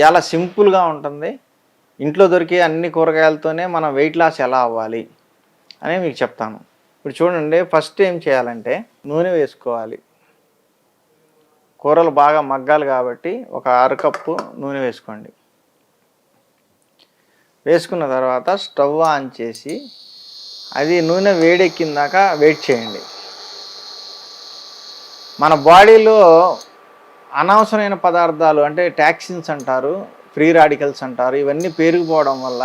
చాలా సింపుల్గా ఉంటుంది. ఇంట్లో దొరికే అన్ని కూరగాయలతోనే మనం వెయిట్ లాస్ ఎలా అవ్వాలి అని మీకు చెప్తాను. ఇప్పుడు చూడండి ఫస్ట్ ఏం చేయాలంటే నూనె వేసుకోవాలి. కూరలు బాగా మగ్గాలి కాబట్టి ఒక అరకప్పు నూనె వేసుకోండి. వేసుకున్న తర్వాత స్టవ్ ఆన్ చేసి అది నూనె వేడెక్కిందాక వెయిట్ చేయండి. మన బాడీలో అనవసరమైన పదార్థాలు అంటే టాక్సిన్స్ అంటారు ఫ్రీ రాడికల్స్ అంటారు ఇవన్నీ పెరిగిపోవడం వల్ల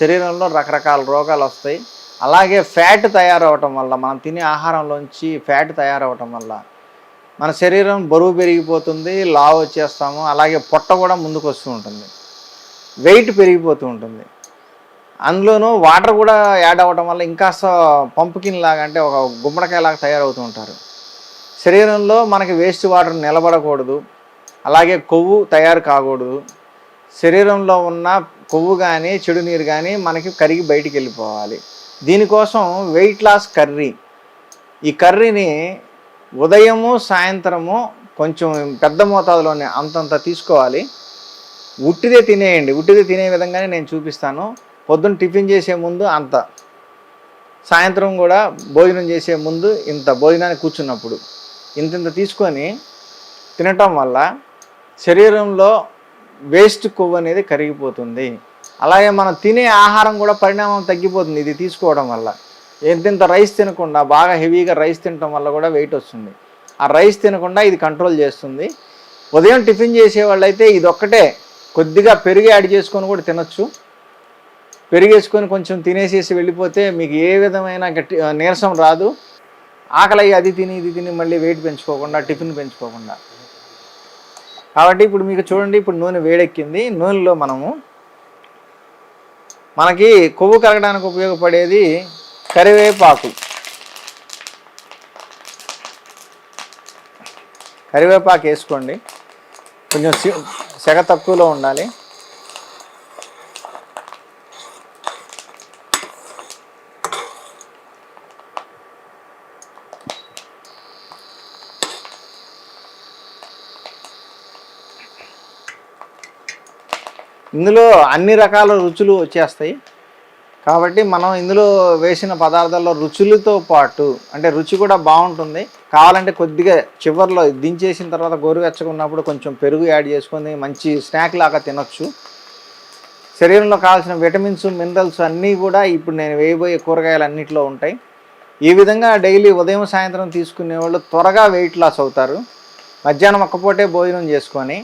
శరీరంలో రకరకాల రోగాలు వస్తాయి. అలాగే ఫ్యాట్ తయారవటం వల్ల మనం తినే ఆహారంలోంచి ఫ్యాట్ తయారవటం వల్ల మన శరీరం బరువు పెరిగిపోతుంది లావు వచ్చేస్తాము అలాగే పొట్ట కూడా ముందుకు వస్తూ ఉంటుంది. వెయిట్ పెరిగిపోతూ ఉంటుంది. అందులోనూ వాటర్ కూడా యాడ్ అవ్వటం వల్ల ఇంకాస్త పంపుకిన్ లాగా అంటే ఒక గుమ్మడికాయ లాగా తయారవుతూ ఉంటారు. శరీరంలో మనకి వేస్ట్ వాటర్ నిలబడకూడదు. అలాగే కొవ్వు తయారు కాకూడదు. శరీరంలో ఉన్న కొవ్వు కానీ చెడు నీరు కానీ మనకి కరిగి బయటికి వెళ్ళిపోవాలి. దీనికోసం వెయిట్ లాస్ కర్రీ ఈ కర్రీని ఉదయము సాయంత్రము కొంచెం పెద్ద మోతాదులోనే అంతంత తీసుకోవాలి. ఉట్టిదే తినేయండి. ఉట్టిదే తినే విధంగానే నేను చూపిస్తాను. పొద్దున్న టిఫిన్ చేసే ముందు అంత. సాయంత్రం కూడా భోజనం చేసే ముందు ఇంత భోజనానికి కూర్చున్నప్పుడు. ఇంత ఇంత తీసుకొని తినటం వల్ల శరీరంలో వేస్ట్ కొవ్వు అనేది కరిగిపోతుంది. అలాగే మనం తినే ఆహారం కూడా పరిణామం తగ్గిపోతుంది. ఇది తీసుకోవడం వల్ల ఎంతెంత రైస్ తినకుండా బాగా హెవీగా రైస్ తినటం వల్ల కూడా వెయిట్ వస్తుంది. ఆ రైస్ తినకుండా ఇది కంట్రోల్ చేస్తుంది. ఉదయం టిఫిన్ చేసే వాళ్ళైతే ఇది ఒక్కటే కొద్దిగా పెరుగు యాడ్ చేసుకొని కూడా తినొచ్చు. పెరిగేసుకొని కొంచెం తినేసేసి వెళ్ళిపోతే మీకు ఏ విధమైన గట్టి నీరసం రాదు. ఆకలి అయ్యి అది తిని ఇది తిని మళ్ళీ వెయిట్ పెంచుకోకుండా టిఫిన్ పెంచుకోకుండా. కాబట్టి ఇప్పుడు మీకు చూడండి ఇప్పుడు నూనె వేడెక్కింది. నూనెలో మనము మనకి కొవ్వు కరగడానికి ఉపయోగపడేది కరివేపాకు. కరివేపాకు వేసుకోండి. కొంచెం సెగ తక్కువలో ఉండాలి. ఇందులో అన్ని రకాల రుచులు వచ్చేస్తాయి. కాబట్టి మనం ఇందులో వేసిన పదార్థాల్లో రుచులతో పాటు అంటే రుచి కూడా బాగుంటుంది. కావాలంటే కొద్దిగా చివర్లో దించేసిన తర్వాత గోరువెచ్చగా ఉన్నప్పుడు కొంచెం పెరుగు యాడ్ చేసుకొని మంచి స్నాక్ లాగా తినొచ్చు. శరీరంలో కావాల్సిన విటమిన్స్ మినరల్స్ అన్నీ కూడా ఇప్పుడు నేను వేయబోయే కూరగాయలు అన్నింటిలో ఉంటాయి. ఈ విధంగా డైలీ ఉదయం సాయంత్రం తీసుకునే వాళ్ళు త్వరగా వెయిట్ లాస్ అవుతారు. మధ్యాహ్నం ఒక్కపూటే భోజనం చేసుకొని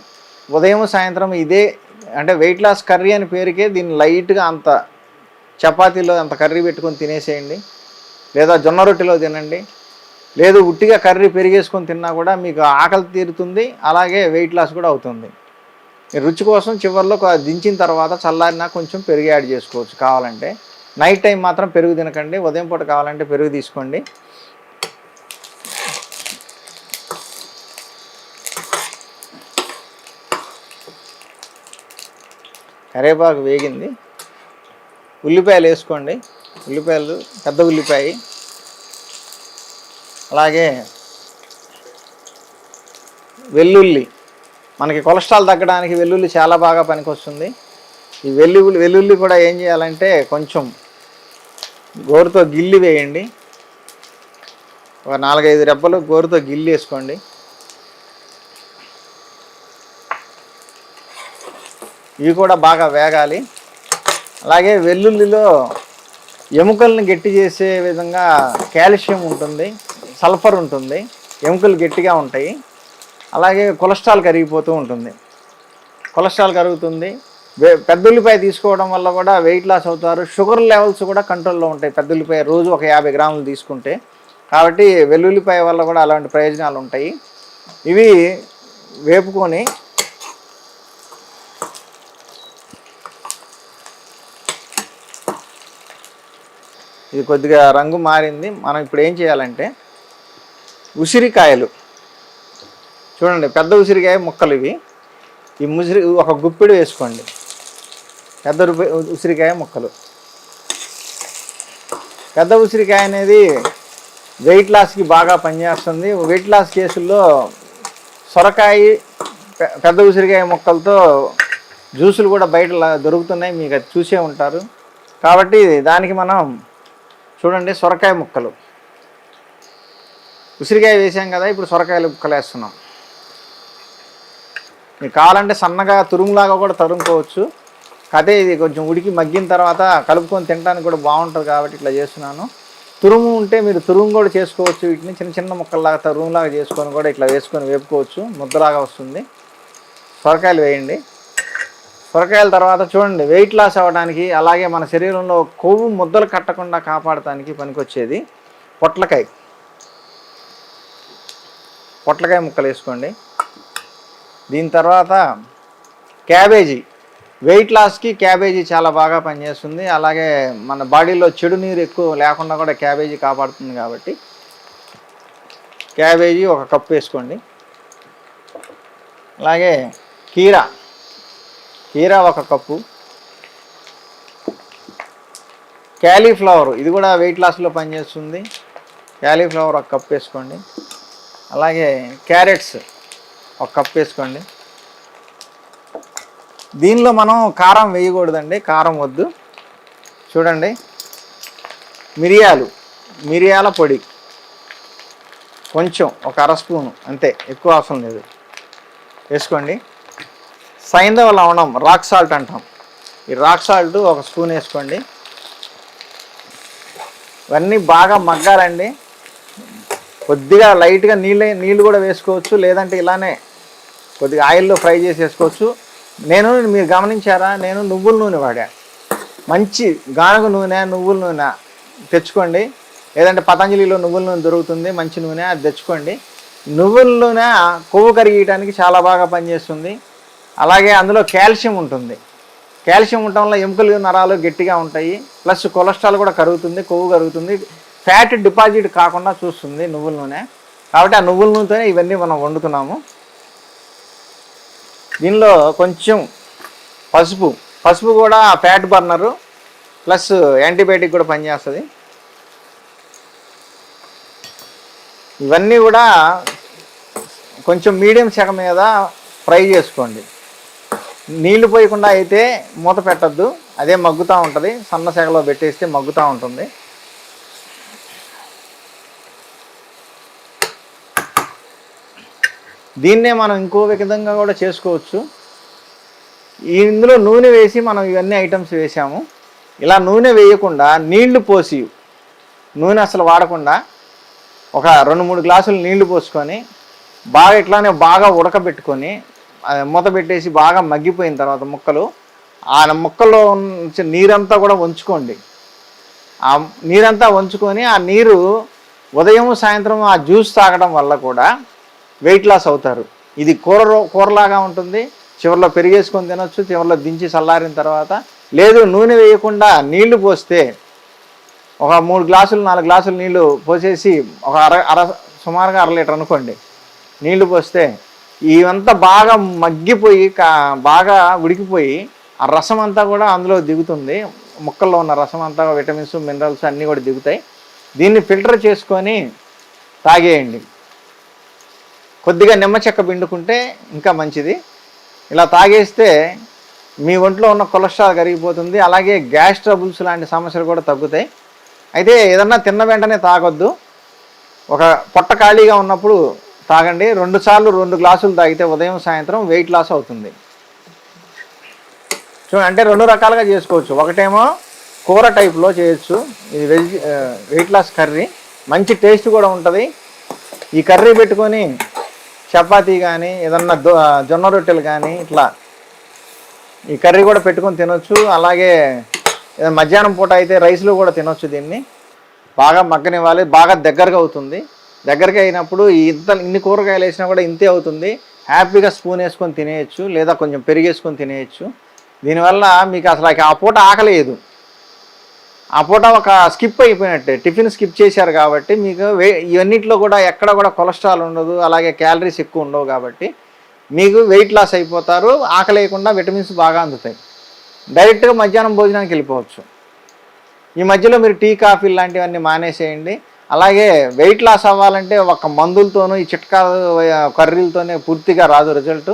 ఉదయం సాయంత్రం ఇదే అంటే వెయిట్ లాస్ కర్రీ అని పేరుకే దీన్ని లైట్గా అంత చపాతీలో అంత కర్రీ పెట్టుకొని తినేసేయండి. లేదా జొన్న రొట్టెలో తినండి. లేదు ఉట్టిగా కర్రీ పెరిగేసుకొని తిన్నా కూడా మీకు ఆకలి తీరుతుంది అలాగే వెయిట్ లాస్ కూడా అవుతుంది. రుచి కోసం చివరిలో దించిన తర్వాత చల్లారినా కొంచెం పెరుగు యాడ్ చేసుకోవచ్చు. కావాలంటే నైట్ టైం మాత్రం పెరుగు తినకండి. ఉదయం పూట కావాలంటే పెరుగు తీసుకోండి. కరేపాకు వేగింది. ఉల్లిపాయలు వేసుకోండి. ఉల్లిపాయలు పెద్ద ఉల్లిపాయ. అలాగే వెల్లుల్లి. మనకి కొలెస్ట్రాల్ తగ్గడానికి వెల్లుల్లి చాలా బాగా పనికొస్తుంది. ఈ వెల్లుల్లి వెల్లుల్లి కూడా ఏం చేయాలంటే కొంచెం గోరుతో గిల్లి వేయండి. ఒక నాలుగైదు రెబ్బలు గోరుతో గిల్లి వేసుకోండి. ఇవి కూడా బాగా వేగాలి. అలాగే వెల్లుల్లిలో ఎముకల్ని గట్టి చేసే విధంగా కాల్షియం ఉంటుంది సల్ఫర్ ఉంటుంది ఎముకలు గట్టిగా ఉంటాయి. అలాగే కొలెస్ట్రాల్ కరిగిపోతూ ఉంటుంది. కొలెస్ట్రాల్ కరుగుతుంది. పెద్ద ఉల్లిపాయ తీసుకోవడం వల్ల కూడా వెయిట్ లాస్ అవుతారు. షుగర్ లెవెల్స్ కూడా కంట్రోల్లో ఉంటాయి. పెద్ద ఉల్లిపాయ రోజు ఒక యాభై గ్రాములు తీసుకుంటే. కాబట్టి వెల్లుల్లిపాయ వల్ల కూడా అలాంటి ప్రయోజనాలు ఉంటాయి. ఇవి వేపుకొని ఇది కొద్దిగా రంగు మారింది. మనం ఇప్పుడు ఏం చేయాలంటే ఉసిరికాయలు. చూడండి పెద్ద ఉసిరికాయ ముక్కలు ఇవి. ఈ ముసిరి ఒక గుప్పిడి వేసుకోండి. పెద్ద ఉసిరికాయ ముక్కలు. పెద్ద ఉసిరికాయ అనేది వెయిట్ లాస్కి బాగా పనిచేస్తుంది. వెయిట్ లాస్ కేసుల్లో సొరకాయ పెద్ద ఉసిరికాయ ముక్కలతో జ్యూసులు కూడా బయట దొరుకుతున్నాయి. మీకు అది చూసే ఉంటారు. కాబట్టి దానికి మనం చూడండి సొరకాయ ముక్కలు. ఉసిరికాయ వేసాం కదా ఇప్పుడు సొరకాయలు ముక్కలు వేస్తున్నాం మీకు కావాలంటే సన్నగా తురుములాగా కూడా తరుముకోవచ్చు. అదే ఇది కొంచెం ఉడికి మగ్గిన తర్వాత కలుపుకొని తినడానికి కూడా బాగుంటుంది కాబట్టి ఇట్లా చేస్తున్నాను. తురుము ఉంటే మీరు తురుము కూడా చేసుకోవచ్చు. వీటిని చిన్న చిన్న ముక్కల్లాగా తరుములాగా చేసుకొని కూడా ఇట్లా వేసుకొని వేపుకోవచ్చు. ముద్దలాగా వస్తుంది. సొరకాయలు వేయండి. సొరకాయల తర్వాత చూడండి వెయిట్ లాస్ అవ్వడానికి అలాగే మన శరీరంలో కొవ్వు ముద్దలు కట్టకుండా కాపాడటానికి పనికొచ్చేది పొట్లకాయ. పొట్లకాయ ముక్కలు వేసుకోండి. దీని తర్వాత క్యాబేజీ. వెయిట్ లాస్కి క్యాబేజీ చాలా బాగా పనిచేస్తుంది. అలాగే మన బాడీలో చెడు నీరు ఎక్కువ లేకుండా కూడా క్యాబేజీ కాపాడుతుంది కాబట్టి క్యాబేజీ ఒక కప్పు వేసుకోండి. అలాగే కీరా. కీరా ఒక కప్పు. క్యాలీఫ్లవర్ ఇది కూడా వెయిట్ లాస్లో పనిచేస్తుంది. క్యాలీఫ్లవర్ ఒక కప్ వేసుకోండి. అలాగే క్యారెట్స్ ఒక కప్ వేసుకోండి. దీనిలో మనం కారం వేయకూడదండి కారం వద్దు. చూడండి. మిరియాలు మిరియాల పొడి. కొంచెం ఒక అర స్పూను అంతే ఎక్కువ అవసరం లేదు. వేసుకోండి. సైంధవ లవణం రాక్ సాల్ట్ అంటాం. ఈ రాక్ సాల్ట్ ఒక స్పూన్ వేసుకోండి. ఇవన్నీ బాగా మగ్గాలండి. కొద్దిగా లైట్గా నీళ్ళే నీళ్ళు కూడా వేసుకోవచ్చు. లేదంటే ఇలానే కొద్దిగా ఆయిల్లో ఫ్రై చేసి వేసుకోవచ్చు. నేను మీరు గమనించారా? నేను నువ్వుల నూనె వాడా. మంచి గానుగ నూనె నువ్వుల నూనె తెచ్చుకోండి. లేదంటే పతంజలిలో నువ్వుల నూనె దొరుకుతుంది మంచి నూనె అది తెచ్చుకోండి. నువ్వుల నూనె కొవ్వు కరిగేయడానికి చాలా బాగా పనిచేస్తుంది. అలాగే అందులో కాల్షియం ఉంటుంది. కాల్షియం ఉండటం వల్ల ఎముకలు నరాలు గట్టిగా ఉంటాయి. ప్లస్ కొలెస్ట్రాల్ కూడా కరుగుతుంది కొవ్వు కరుగుతుంది. ఫ్యాట్ డిపాజిట్ కాకుండా చూస్తుంది నువ్వుల నూనె. కాబట్టి ఆ నువ్వుల నూనెతోనే ఇవన్నీ మనం వండుతున్నాము. దీనిలో కొంచెం పసుపు. పసుపు కూడా ఫ్యాట్ బర్నరు ప్లస్ యాంటీబయాటిక్ కూడా పనిచేస్తుంది. ఇవన్నీ కూడా కొంచెం మీడియం సెగ మీద ఫ్రై చేసుకోండి. నీళ్ళు పోయకుండా అయితే మూత పెట్టద్దు. అదే మగ్గుతూ ఉంటుంది. సన్న సెగలో పెట్టేస్తే మగ్గుతూ ఉంటుంది. దీన్నే మనం ఇంకో విధంగా కూడా చేసుకోవచ్చు. ఇందులో నూనె వేసి మనం ఇవన్నీ ఐటమ్స్ వేసాము. ఇలా నూనె వేయకుండా నీళ్ళు పోసి నూనె అసలు వాడకుండా ఒక రెండు మూడు గ్లాసులు నీళ్ళు పోసుకొని బాగా ఇట్లానే బాగా ఉడకబెట్టుకొని మూత పెట్టేసి బాగా మగ్గిపోయిన తర్వాత ముక్కలు ఆ ముక్కల్లో నుంచి నీరంతా కూడా వంచుకోండి. ఆ నీరంతా వంచుకొని ఆ నీరు ఉదయం సాయంత్రం ఆ జ్యూస్ తాగడం వల్ల కూడా వెయిట్ లాస్ అవుతారు. ఇది కూర కూరలాగా ఉంటుంది. చివరిలో పెరిగేసుకొని తినొచ్చు చివరిలో దించి చల్లారిన తర్వాత లేదు నూనె వేయకుండా నీళ్ళు పోస్తే ఒక మూడు గ్లాసులు నాలుగు గ్లాసులు నీళ్ళు పోసేసి ఒక అర అర సుమారుగా అర లీటర్ అనుకోండి. నీళ్ళు పోస్తే ఇవంతా బాగా మగ్గిపోయి బాగా ఉడికిపోయి ఆ రసం అంతా కూడా అందులో దిగుతుంది. ముక్కల్లో ఉన్న రసం అంతా విటమిన్స్ మినరల్స్ అన్నీ కూడా దిగుతాయి. దీన్ని ఫిల్టర్ చేసుకొని తాగేయండి. కొద్దిగా నిమ్మ చెక్క పిండుకుంటే ఇంకా మంచిది. ఇలా తాగేస్తే మీ ఒంట్లో ఉన్న కొలెస్ట్రాల్ కరిగిపోతుంది. అలాగే గ్యాస్ ట్రబుల్స్ లాంటి సమస్యలు కూడా తగ్గుతాయి. అయితే ఏదన్నా తిన్న వెంటనే తాగొద్దు. ఒక పొట్ట ఖాళీగా ఉన్నప్పుడు తాగండి. రెండు సార్లు రెండు గ్లాసులు తాగితే ఉదయం సాయంత్రం వెయిట్ లాస్ అవుతుంది. చూడండి అంటే రెండు రకాలుగా చేసుకోవచ్చు. ఒకటేమో కూర టైప్లో చేయొచ్చు. ఇది వెజ్ వెయిట్ లాస్ కర్రీ. మంచి టేస్ట్ కూడా ఉంటుంది. ఈ కర్రీ పెట్టుకొని చపాతీ కానీ ఏదన్నా జొన్న రొట్టెలు కానీ ఇట్లా ఈ కర్రీ కూడా పెట్టుకొని తినొచ్చు. అలాగే మధ్యాహ్నం పూట అయితే రైస్లో కూడా తినొచ్చు దీన్ని. బాగా మగ్గనివ్వాలి. బాగా దగ్గరగా అవుతుంది. దగ్గరగా అయినప్పుడు ఇంత ఇన్ని కూరగాయలు వేసినా కూడా ఇంతే అవుతుంది. హ్యాపీగా స్పూన్ వేసుకొని తినేయచ్చు లేదా కొంచెం పెరిగేసుకొని తినేయచ్చు. దీనివల్ల మీకు అసలు ఆ పూట ఆకలేదు. ఆ పూట ఒక స్కిప్ అయిపోయినట్టే. టిఫిన్ స్కిప్ చేశారు కాబట్టి మీకు వే ఇవన్నిట్లో కూడా ఎక్కడ కూడా కొలెస్ట్రాల్ ఉండదు అలాగే క్యాలరీస్ ఎక్కువ ఉండవు కాబట్టి మీకు వెయిట్ లాస్ అయిపోతారు ఆకలేయకుండా విటమిన్స్ బాగా అందుతాయి. డైరెక్ట్గా మధ్యాహ్నం భోజనానికి వెళ్ళిపోవచ్చు. ఈ మధ్యలో మీరు టీ కాఫీ లాంటివన్నీ మానేసేయండి. అలాగే వెయిట్ లాస్ అవ్వాలంటే ఒక మందులతోనూ ఈ చిట్కాలు కర్రీలతోనే పూర్తిగా రాదు రిజల్ట్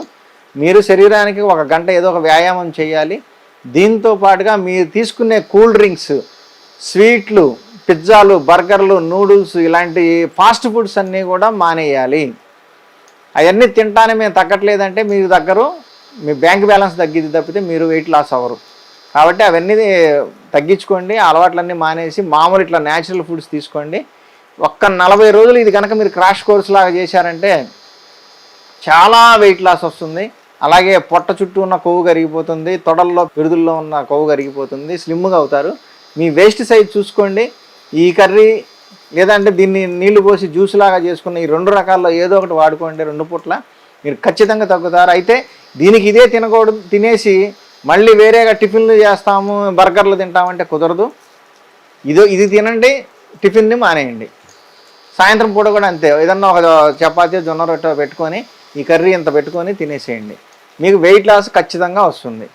మీరు శరీరానికి ఒక గంట ఏదో ఒక వ్యాయామం చేయాలి. దీంతో పాటుగా మీరు తీసుకునే కూల్ డ్రింక్స్ స్వీట్లు పిజ్జాలు బర్గర్లు నూడిల్స్ ఇలాంటి ఫాస్ట్ ఫుడ్స్ అన్నీ కూడా మానేయాలి. అవన్నీ తింటానే మేము తగ్గట్లేదంటే మీ దగ్గర మీ బ్యాంక్ బ్యాలెన్స్ తగ్గిద్ది తప్పితే మీరు వెయిట్ లాస్ అవ్వరు. కాబట్టి అవన్నీ తగ్గించుకోండి అలవాట్లన్నీ మానేసి మామూలు ఇట్లా న్యాచురల్ ఫుడ్స్ తీసుకోండి. ఒక్క నలభై రోజులు ఇది కనుక మీరు క్రాష్ కోర్స్ లాగా చేశారంటే చాలా వెయిట్ లాస్ వస్తుంది. అలాగే పొట్ట చుట్టూ ఉన్న కొవ్వు కరిగిపోతుంది. తొడల్లో పిరుదుల్లో ఉన్న కొవ్వు కరిగిపోతుంది. స్లిమ్గా అవుతారు. మీ వేస్ట్ సైజ్ చూసుకోండి. ఈ కర్రీ లేదంటే దీన్ని నీళ్ళు పోసి జ్యూస్ లాగా చేసుకున్న ఈ రెండు రకాల్లో ఏదో ఒకటి వాడుకోండి రెండు పూట్ల. మీరు ఖచ్చితంగా తగ్గుతారు. అయితే దీనికి ఇదే తినకూడదు తినేసి మళ్ళీ వేరేగా టిఫిన్లు చేస్తాము బర్గర్లు తింటామంటే కుదరదు. ఇదో ఇది తినండి టిఫిన్ని మానేయండి. సాయంత్రం పూట కూడా అంతే. ఏదన్నా ఒక చపాతీ జొన్న రొట్టె పెట్టుకొని ఈ కర్రీ ఇంత పెట్టుకొని తినేసేయండి. మీకు వెయిట్ లాస్ ఖచ్చితంగా వస్తుంది.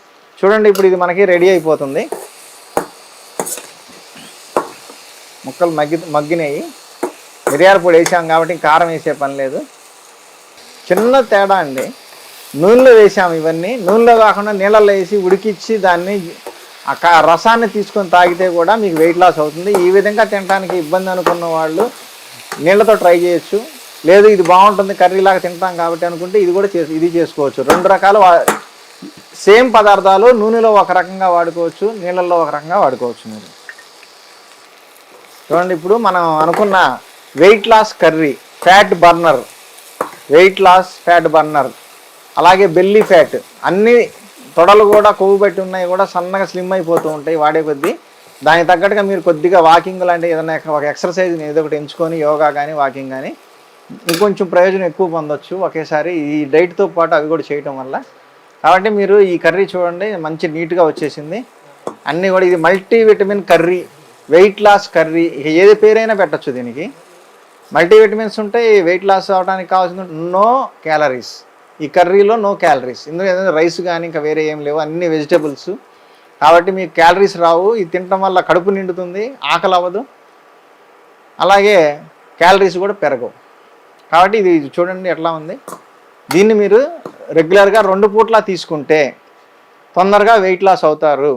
చూడండి ఇప్పుడు ఇది మనకి రెడీ అయిపోతుంది. ముక్కలు మగ్గి మగ్గినాయి. మిరియాల పొడి వేసాం కాబట్టి కారం వేసే పని లేదు. చిన్న తేడా అండి. నూనెలో వేసాము ఇవన్నీ. నూనెలో కాకుండా నీళ్ళల్లో వేసి ఉడికిచ్చి దాన్ని ఆ కా- రసాన్ని తీసుకొని తాగితే కూడా మీకు వెయిట్ లాస్ అవుతుంది. ఈ విధంగా తినడానికి ఇబ్బంది అనుకున్న వాళ్ళు నీళ్ళతో ట్రై చేయొచ్చు. లేదు ఇది బాగుంటుంది కర్రీలాగా తింటాం కాబట్టి అనుకుంటే ఇది కూడా చేసి ఇది చేసుకోవచ్చు. రెండు రకాల వా- సేమ్ పదార్థాలు నూనెలో ఒక రకంగా వాడుకోవచ్చు నీళ్ళల్లో ఒక రకంగా వాడుకోవచ్చు మీరు. చూడండి ఇప్పుడు మనం అనుకున్న weight loss curry fat burner weight loss fat burner అలాగే బెల్లీ ఫ్యాట్ అన్ని తొడలు కూడా కొవ్వు పెట్టి ఉన్నాయి కూడా సన్నగా స్లిమ్ అయిపోతూ ఉంటాయి వాడే కొద్దీ దానికి తగ్గట్టుగా మీరు కొద్దిగా వాకింగ్ లాంటి ఏదైనా ఒక ఎక్సర్సైజ్ ఏదో ఒకటి ఎంచుకొని యోగా కానీ వాకింగ్ కానీ ఇంకొంచెం ప్రయోజనం ఎక్కువ పొందొచ్చు. ఒకేసారి ఈ డైట్తో పాటు అవి కూడా చేయటం వల్ల. కాబట్టి మీరు ఈ కర్రీ చూడండి మంచి నీట్గా వచ్చేసింది. అన్నీ కూడా ఇది multivitamin curry weight loss curry ఇక ఏది పేరైనా పెట్టచ్చు దీనికి. మల్టీవిటమిన్స్ ఉంటాయి వెయిట్ లాస్ అవడానికి కావాల్సిన నో క్యాలరీస్. ఈ కర్రీలో నో క్యాలరీస్. ఇందులో ఏదైనా రైస్ కానీ ఇంకా వేరే ఏం లేవు. అన్ని వెజిటబుల్స్. కాబట్టి మీకు క్యాలరీస్ రావు ఇది తినటం వల్ల కడుపు నిండుతుంది ఆకలి అవ్వదు. అలాగే క్యాలరీస్ కూడా పెరగవు. కాబట్టి ఇది చూడండి ఎట్లా ఉంది. దీన్ని మీరు రెగ్యులర్గా రెండు పూట్లా తీసుకుంటే తొందరగా వెయిట్ లాస్ అవుతారు.